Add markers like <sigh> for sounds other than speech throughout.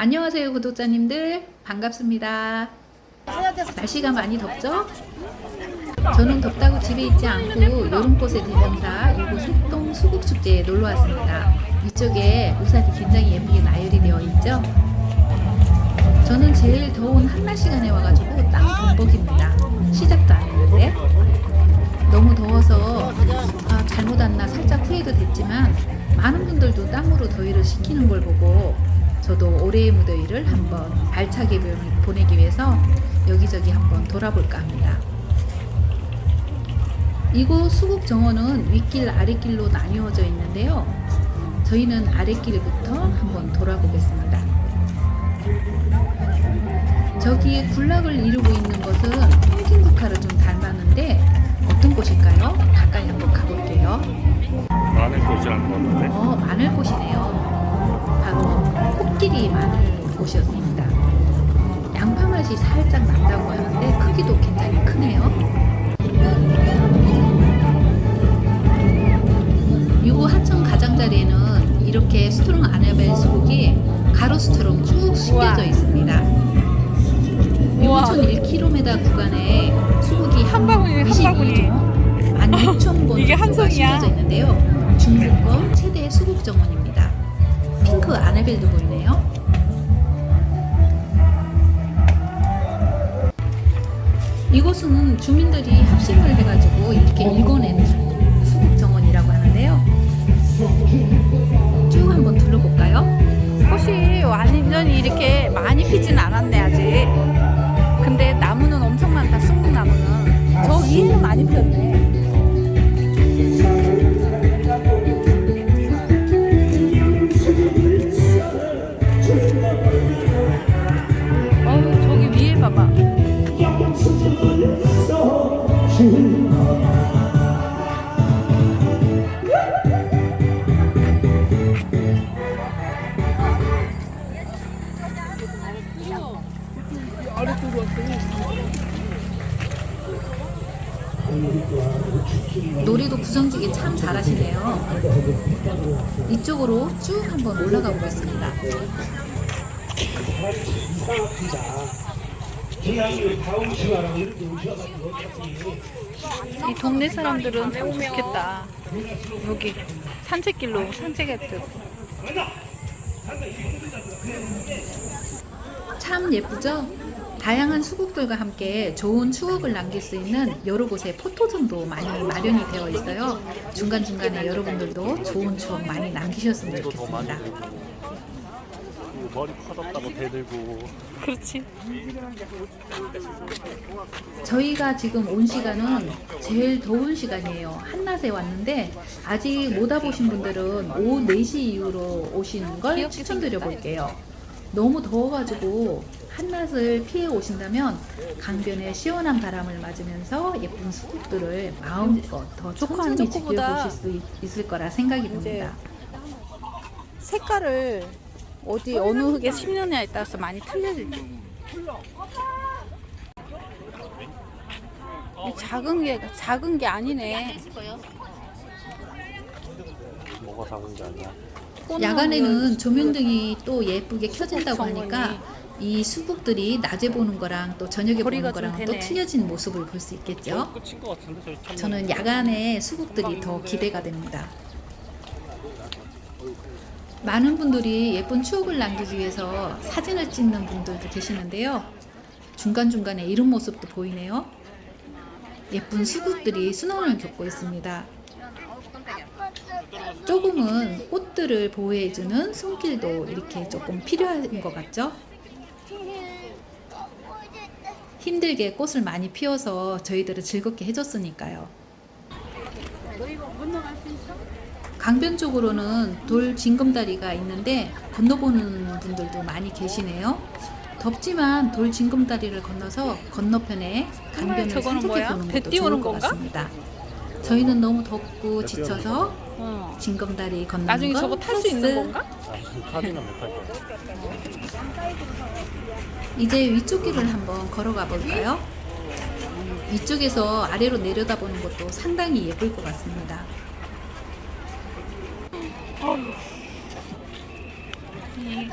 안녕하세요 구독자님들 반갑습니다. 날씨가 많이 덥죠? 저는 덥다고 집에 있지 않고 여름꽃의 대명사 이곳 색동 수국축제에 놀러 왔습니다. 이쪽에 우산이 굉장히 예쁘게 나열이 되어 있죠? 저는 제일 더운 한낮 시간에 와가지고 땀 범벅입니다. 시작도 안 했는데 너무 더워서 아, 잘못 왔나 살짝 후회도 됐지만 많은 분들도 땀으로 더위를 식히는 걸 보고 저도 올해의 무더위를 한번 알차게 보내기 위해서 여기저기 한번 돌아볼까 합니다. 이곳 수국 정원은 윗길 아랫길로 나뉘어져 있는데요. 저희는 아랫길부터 한번 돌아보겠습니다. 저기 군락을 이루고 있는 것은 통진국화를 좀 닮았는데 어떤 곳일까요? 가까이 한번 가볼게요. 마늘 꽃이라는 건데 어, 마늘꽃이네요. 바로 코끼리 마늘꽃이었습니다. 양파 맛이 살짝 난다고 하는데 크기도 굉장히 크네요. 이곳 하천 가장자리에는 이렇게 스트롱 아나벨 수국이 가로수처럼 쭉 숨겨져 있습니다. 우와. 6.1km 구간에 수국이 한 바구니에 한 바구니. 16,000번 이게 한 송이야. 심겨져 있는데요. 중국권 최대 수국 정원입니다. 핑크 아나벨도 보이네요. 이곳은 주민들이 합심을 해가지고 이쪽으로 쭉 한번 올라가 보겠습니다. 이 동네 사람들은 참 좋겠다. 여기 산책길로 산책했듯. 참 예쁘죠? 다양한 수국들과 함께 좋은 추억을 남길 수 있는 여러 곳에 포토존도 많이 마련이 되어 있어요. 중간중간에 여러분들도 좋은 추억 많이 남기셨으면 좋겠습니다. 머리 커졌다고 대들고 그렇지. 저희가 지금 온 시간은 제일 더운 시간이에요. 한낮에 왔는데 아직 못 와보신 분들은 오후 4시 이후로 오시는 걸 추천드려. 볼게요. 너무 더워가지고 한낮을 피해 오신다면 강변의 시원한 바람을 맞으면서 예쁜 수국들을 마음껏 더 천천히 지켜보실 수 있- 있을 거라 생각이 듭니다. 색깔을 어디 어느 흙에 심느냐에 따라서 많이 틀려질 이 작은 게 작은 게 아니네. 뭐가 작은 게 아니야 야간에는 조명등이 또 예쁘게 켜진다고. 하니까 이 수국들이 낮에 보는 거랑 또 저녁에 보는 좀 거랑 또. 틀려진 모습을 볼 수 있겠죠. 참 저는 야간에 수국들이 더 기대가 됩니다. 많은 분들이 예쁜 추억을 남기기 위해서 사진을 찍는 분들도 계시는데요. 중간중간에 이런 모습도 보이네요. 예쁜 수국들이 수놓을 겪고 있습니다. 조금은 꽃들을 보호해주는 손길도 이렇게 조금 필요한 것 같죠? 힘들게 꽃을 많이 피워서 저희들을 즐겁게 해줬으니까요. 강변 쪽으로는 돌 징검다리가 있는데 건너보는 분들도 많이 계시네요. 덥지만 돌 징검다리를 건너서 건너편에 강변을 산책해? 보는 배 것도 좋을 것? 같습니다. 저희는 너무 덥고 지쳐서 어. 징검다리 건너는 나중에 건 저거 탈 수 있는 패스. 건가? 아, 타지는 못할 거야 이제 위쪽 길을 한번 걸어가 볼까요? 위쪽에서 아래로 내려다보는 것도 상당히 예쁠 것 같습니다. 이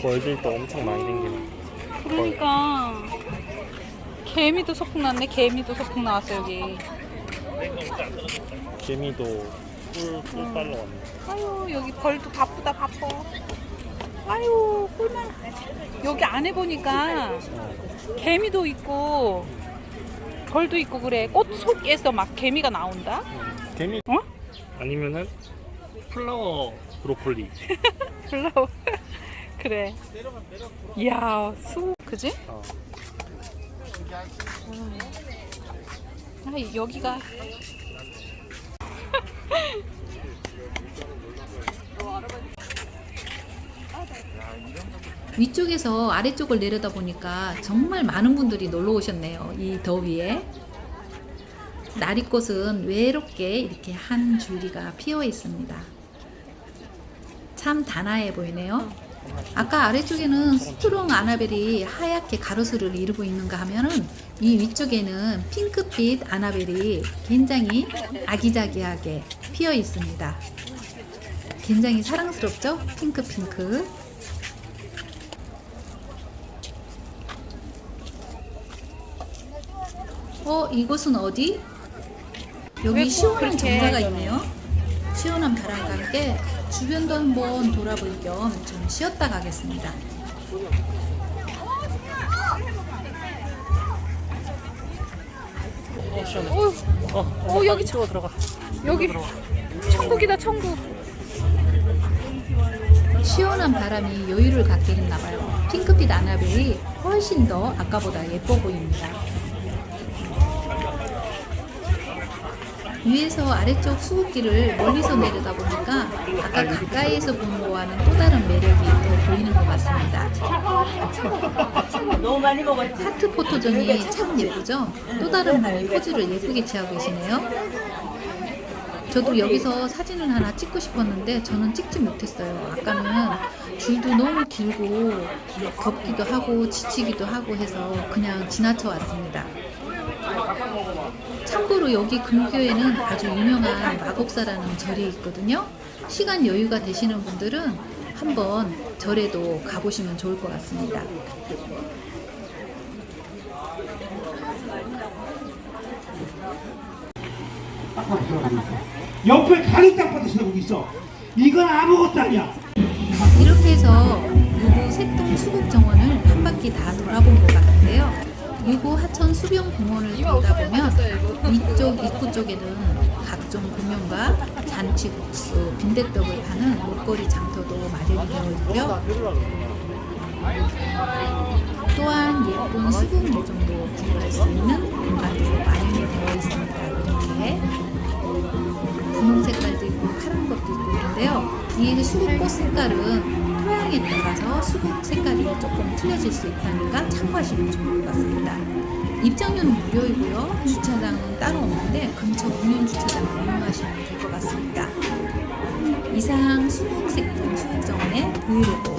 벌들도 엄청 많이 생기는. 그러니까 개미도 소풍 났네. 개미도 소풍 나왔어 여기. 개미도 꿀, 꿀 빨러 왔네. 아유 여기 벌도 바쁘다 바빠. 아유 꿀만. 여기 안에 보니까 어. 개미도 있고 벌도 있고 그래. 꽃 속에서 막 개미가 나온다. 음, 개미 어? 아니면은 플라워 브로콜리. <laughs> 플라워. 그래. 이야 수 그지? 어. 아 여기가 위쪽에서 아래쪽을 내려다 보니까 정말 많은 분들이 놀러 오셨네요. 이 더위에. 나리꽃은 외롭게 이렇게 한 줄기가 피어 있습니다. 참 단아해 보이네요. 아까 아래쪽에는 스트롱 아나벨이 하얗게 가로수를 이루고 있는가 하면은 이 위쪽에는 핑크빛 아나벨이 굉장히 아기자기하게 피어 있습니다. 굉장히 사랑스럽죠? 핑크핑크. 어, 이곳은 어디? 왜 여기 꼭 시원한 정자가 있네요. 시원한 바람과 함께 주변도 한번 돌아볼 겸 좀 쉬었다 가겠습니다. 어, 시원해. 어 어, 어, 어, 여기 찍어 들어가. 여기 천국이다 천국. 시원한 바람이 여유를 갖게 했나 봐요. 핑크빛 아나벨이 훨씬 더 아까보다 예뻐 보입니다. 위에서 아래쪽 수국길을 멀리서 내려다 보니까 아까 가까이에서 본 거와는 또 다른 매력이 더 보이는 것 같습니다. 너무 많이 먹었지? 하트 포토전이 참 예쁘죠? 또 다른 분이 포즈를 예쁘게 취하고 계시네요. 저도 여기서 사진을 하나 찍고 싶었는데 저는 찍지 못했어요. 아까는 줄도 너무 길고 덥기도 하고 지치기도 하고 해서 그냥 지나쳐 왔습니다. 참고로 여기 근교에는 아주 유명한 마곡사라는 절이 있거든요. 시간 여유가 되시는 분들은 한번 절에도 가보시면 좋을 것 같습니다. 옆에 가죽 땅바닥 들어가고 있어. 이건 아무것도 아니야. 이렇게 해서 유구 색동 수국 정원을 한 바퀴 다 돌아본 것 같은데요. 유구 하천 수변 공원을 돌다 보면 이쪽 입구 쪽에는 각종 공연과 잔치국수, 빈대떡을 파는 목걸이 장터도 마련이 되어 있고요. 또한 예쁜 수국 모종도 구입할 수 있는 공간도 마련이 되어 있습니다. 이렇게 분홍 색깔도 있고 파란 것도 있고 그런데요. 이 수국 꽃 색깔은 토양에 따라서 수국 색깔이 조금 틀려질 수 있다니까 참고하시면 좋을 것 같습니다. 입장료는 무료이고요. 주차장은 따로 없는데 근처 공연 주차장을 이용하시면 될 것 같습니다. 이상 수국 색동 수국정원의 브이로그